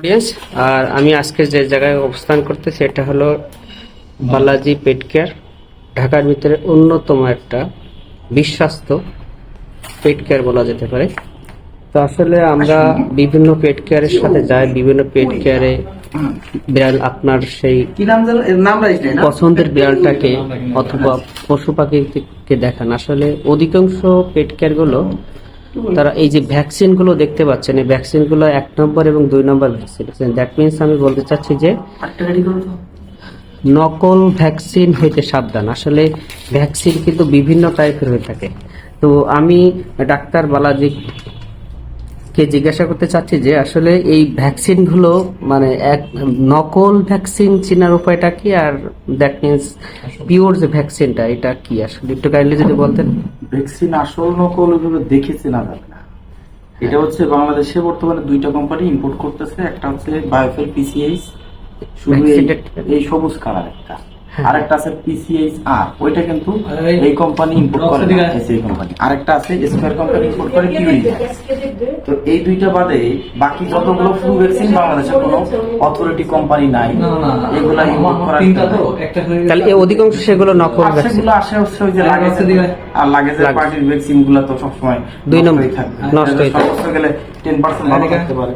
Audience আর আমি আজকে যে জায়গায় অবস্থান করতেছি সেটা হলো বালাজি পেট কেয়ার ঢাকার ভিতরে অন্যতম একটা বিশ্বস্ত পেট কেয়ার বলা যেতে পারে। তো আসলে আমরা বিভিন্ন পেট কেয়ারের সাথে যাই বিভিন্ন পেট কেয়ারে বিড়াল আপনার সেই পছন্দের বিড়ালটাকে অথবা পশু পাখিকে দেখান। আসলে অধিকাংশ পেট কেয়ারগুলো তারা এই যে ভ্যাকসিনগুলো দেখতে পাচ্ছেন এই ভ্যাকসিনগুলো এক নম্বর এবং দুই নম্বর ভ্যাকসিন। দ্যাট মিনস আমি বলতে চাচ্ছি যে নকল ভ্যাকসিন হইতে সাবধান। আসলে ভ্যাকসিন কিন্তু বিভিন্ন টাইপের হয়ে থাকে। তো আমি ডাক্তার বালাজি কে জিজ্ঞাসা করতে চাচ্ছি যে আসলে এই ভ্যাকসিনগুলো মানে এক নকল ভ্যাকসিন চেনার উপায়টা কি? আর দ্যাট মিনস পিওর যে ভ্যাকসিনটা এটা কি? আসলে একটু কাইন্ডলি যদি বলতেন। ভ্যাকসিন আসল নকল ওইভাবে দেখেছে না যাবে না এটা হচ্ছে বাংলাদেশে বর্তমানে দুইটা কোম্পানি ইম্পোর্ট করতেছে। একটা হচ্ছে বায়োফেল পিসিএইচ শুধু এই- সবুজ কালার একটা। আরেকটা আছে পিসিএইচ আর ওইটা কিন্তু এই কোম্পানি ইম্পোর্ট করে না এই কোম্পানি আরেকটা আছে স্কয়ার কোম্পানি ইম্পোর্ট করে কিউই তো এই দুইটা বাদে বাকি যতগুলো ফ্লু ভ্যাকসিন বাংলাদেশে কোনো অথরিটি কোম্পানি নাই এগুলা ইম্পোর্ট করার তাহলে এই অধিকাংশ সেগুলো নকল ভ্যাকসিন সেগুলো আসে হচ্ছে ওই যে লাগেজ আর লাগেজের লাগেজ। পার্টির ভ্যাকসিনগুলো তো সবসময় দুই নম্বর, নষ্টই থাকে। গেলে টেন পার্সেন্ট ভালো থাকতে পারে।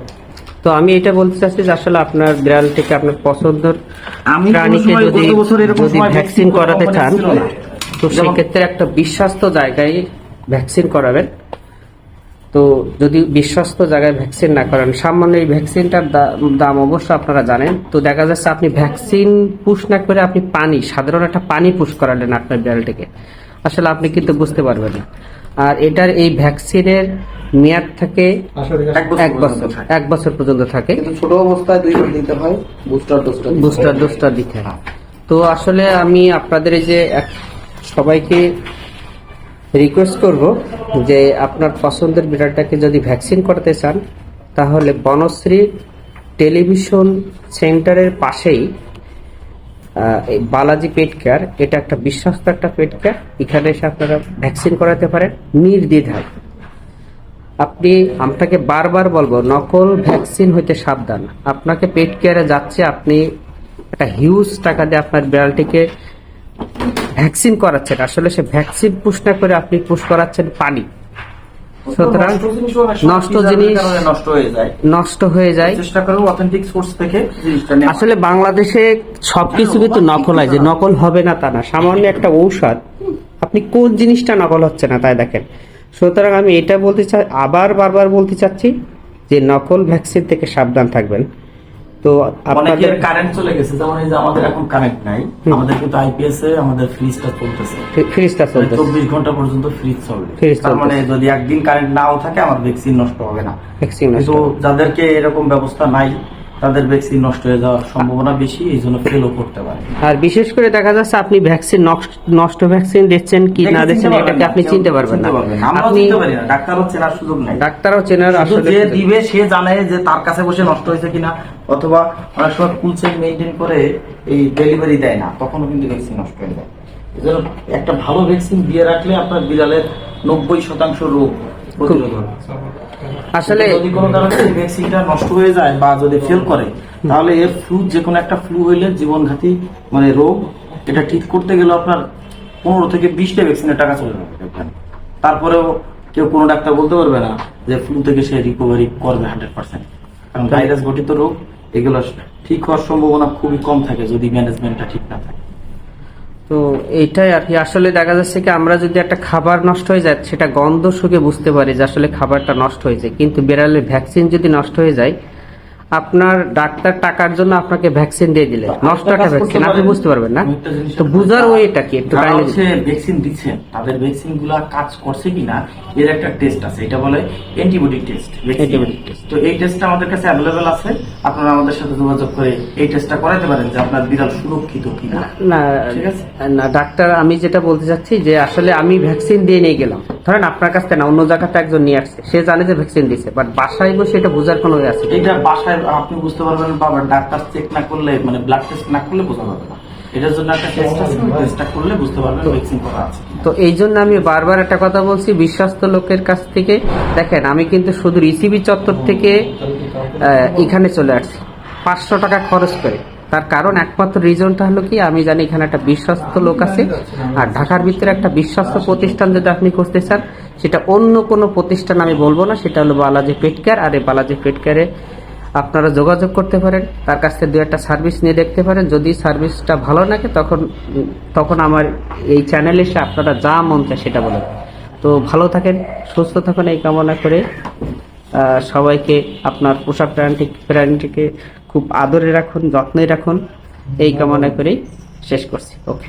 তো আমি এটা বলতে চাচ্ছি যে আসলে আপনার বিড়ালটিকে আপনার পছন্দের প্রাণীকে যদি যদি ভ্যাকসিন করাতে চান। তো সেক্ষেত্রে একটা বিশ্বস্ত জায়গায় ভ্যাকসিন করাবেন। তো যদি বিশ্বস্ত জায়গায় ভ্যাকসিন না করেন সামান্য এই ভ্যাকসিনটার দাম অবশ্য আপনারা জানেন। তো দেখা যাচ্ছে আপনি ভ্যাকসিন পুশ না করে আপনি পানি সাধারণ একটা পানি পুশ করালেন আপনার বিড়ালটিকে। আসলে আপনি কিন্তু বুঝতে পারবেন না। আর এটার এই ভ্যাকসিনের মেয়াদ থাকে এক বছর এক বছর পর্যন্ত থাকে। ছোট অবস্থায় দুই ডোজ দিতে হয় বুস্টার ডোজটা বুস্টার ডোজটা দিতে হয়। তো আসলে আমি আপনাদের এই যে এক- সবাইকে রিকোয়েস্ট করব যে আপনার পছন্দের বিড়ালটাকে যদি ভ্যাকসিন করাতে চান তাহলে বনশ্রী টেলিভিশন সেন্টারের পাশেই বালাজি পেট কেয়ার এটা একটা বিশ্বস্ত একটা পেট কেয়ার এখানে এসে আপনারা ভ্যাকসিন করাতে পারেন, নির্দ্বিধায়। আপনি, আপনাকে বারবার বলব, নকল ভ্যাকসিন হইতে সাবধান। আপনাকে পেট কেয়ারে যাচ্ছে, আপনি একটা হিউজ টাকা দিয়ে আপনার বিড়ালটিকে ভ্যাকসিন করাচ্ছেন। আসলে সে ভ্যাকসিন পুশ না করে আপনি পুশ করাচ্ছেন পানি। সুতরাং নষ্ট জিনিস নষ্ট হয়ে যায়। নষ্ট হয়ে যায়। চেষ্টা করো অথেন্টিক সোর্স থেকে আসলে বাংলাদেশে সবকিছু কিন্তু নকল হয় যে নকল হবে না তা না। সামান্য একটা ঔষধ। আপনি কোন জিনিসটা নকল হচ্ছে না তাই দেখেন। সুতরাং আমি এটা বলতে চাই আবার বারবার বলতে চাচ্ছি যে নকল ভ্যাকসিন থেকে সাবধান থাকবেন। তো আপনাদের কারেন্ট চলে গেছে যেমন এই যে আমাদের এখন কারেন্ট নাই আমাদের কিন্তু আইপিএস এ আমাদের ফ্রিজটা চলতেছে। ফ্রিজটা চলতেছে। চব্বিশ ঘণ্টা পর্যন্ত ফ্রিজ চলবে তার মানে যদি একদিন কারেন্ট নাও থাকে আমার ভ্যাকসিন নষ্ট হবে না। ভ্যাকসিন নষ্ট যাদেরকে এরকম ব্যবস্থা নাই তাদের ভ্যাকসিন নষ্ট হয়ে যাওয়ার সম্ভাবনা বেশি এই জন্য ফেলও করতে পারে। আর বিশেষ করে দেখা যাচ্ছে আপনি ভ্যাকসিন নষ্ট ভ্যাকসিন দিচ্ছেন কি না দিচ্ছেন এটাকে আপনি চিনতে পারবেন না। আপনি ডাক্তারও চেনার সুযোগ নাই। ডাক্তারও চেনার আসলে যে দিবে সে জানে যে তার কাছে বসে নষ্ট হয়েছে কিনা অথবা অনেক সময় কুল চেন মেনটেন করে এই ডেলিভারি দেয় না তখনও কিন্তু ভ্যাকসিন নষ্ট হয়ে যায়। এজন্য একটা ভালো ভ্যাকসিন দিয়ে রাখলে আপনার বিড়ালের নব্বই শতাংশ রোগ আসলে যদি কোনো কারণে এই ভ্যাকসিনটা নষ্ট হয়ে যায় বা যদি ফেল করে তাহলে এর ফ্লু যে কোনো একটা ফ্লু হইলে জীবনঘাতী মানে রোগ এটা ঠিক করতে গেলে আপনার পনেরো থেকে বিশটা ভ্যাকসিনের টাকা চলে যাবে তারপরেও কেউ কোনো ডাক্তার বলতে পারবে না যে ফ্লু থেকে সে রিকভারি করবে হান্ড্রেড পার্সেন্ট কারণ ভাইরাস ঘটিত রোগ এগুলো ঠিক হওয়ার সম্ভাবনা খুবই কম থাকে যদি ম্যানেজমেন্টটা ঠিক না থাকে। তো এইটাই আর কি। আসলে দেখা যাচ্ছে কি আমরা যদি একটা খাবার নষ্ট হয়ে যায়, সেটা গন্ধ শুকে বুঝতে পারি যে আসলে খাবারটা নষ্ট হয়েছে। কিন্তু বিড়ালের ভ্যাকসিন যদি নষ্ট হয়ে যায় আপনার ডাক্তার টাকার জন্য আপনাকে ভ্যাকসিন দিয়ে দিলে। নষ্ট করতে ভ্যাকসিন আপনি বুঝতে পারবেন না? তো বুঝার ওইটা কি? একটু কাইন্ডলি হচ্ছে ভ্যাকসিন দিচ্ছেন তাদের ভ্যাকসিনগুলা কাজ করছে কিনা এর একটা টেস্ট আছে। এটা বলে অ্যান্টিবডি টেস্ট Antibody test। তো এই টেস্টটা আমাদের কাছে অ্যাভেলেবেল আছে। আপনারা আমাদের সাথে যোগাযোগ করে এই টেস্টটা করাতে পারেন যে আপনার বিড়াল সুরক্ষিত কিনা। না ঠিক আছে। না ডাক্তার আমি যেটা বলতে চাচ্ছি যে আসলে আমি ভ্যাকসিন দিয়ে নিয়ে গেলাম। ধরেন আপনার কাছ থেকে না অন্য জায়গাতে একজন নিয়ে আসছে। সে জানে যে ভ্যাকসিন দিছে বাট বাসায় বসে এটা বোঝার কোনো ইয়ে আছে এটা বাসায় আপনি বুঝতে পারবেন বা ডাক্তার চেক না করলে মানে ব্লাড টেস্ট না করলে বোঝা যাবে না। তো এই জন্য আমি বারবার একটা কথা বলছি, বিশ্বস্ত লোকের কাছ থেকে। দেখেন, আমি কিন্তু শুধু রিসিবি চত্বর থেকে এখানে চলে আসছি। পাঁচশো টাকা খরচ করে। তার কারণ একমাত্র রিজনটা হলো কি, আমি জানি এখানে একটা বিশ্বস্ত লোক আছে। আর ঢাকার ভিতরে একটা বিশ্বস্ত প্রতিষ্ঠান যদি আপনি করতে চান, সেটা অন্য কোনো প্রতিষ্ঠান আমি বলব না, সেটা হলো বালাজি পেটকার আর এই বালাজি পেট কেয়ারে আপনারা যোগাযোগ করতে পারেন, তার কাছ থেকে দু একটা সার্ভিস নিয়ে দেখতে পারেন। যদি সার্ভিসটা ভালো লাগে, তখন তখন আমার এই চ্যানেলে এসে আপনারা যা মন চায় সেটা বলেন। তো ভালো থাকেন, সুস্থ থাকেন এই কামনা করে। সবাইকে আপনার পোশাক প্রাণী প্রাণীটিকে খুব আদরে রাখুন, যত্নে রাখুন। এই কামনা করেই শেষ করছি। ওকে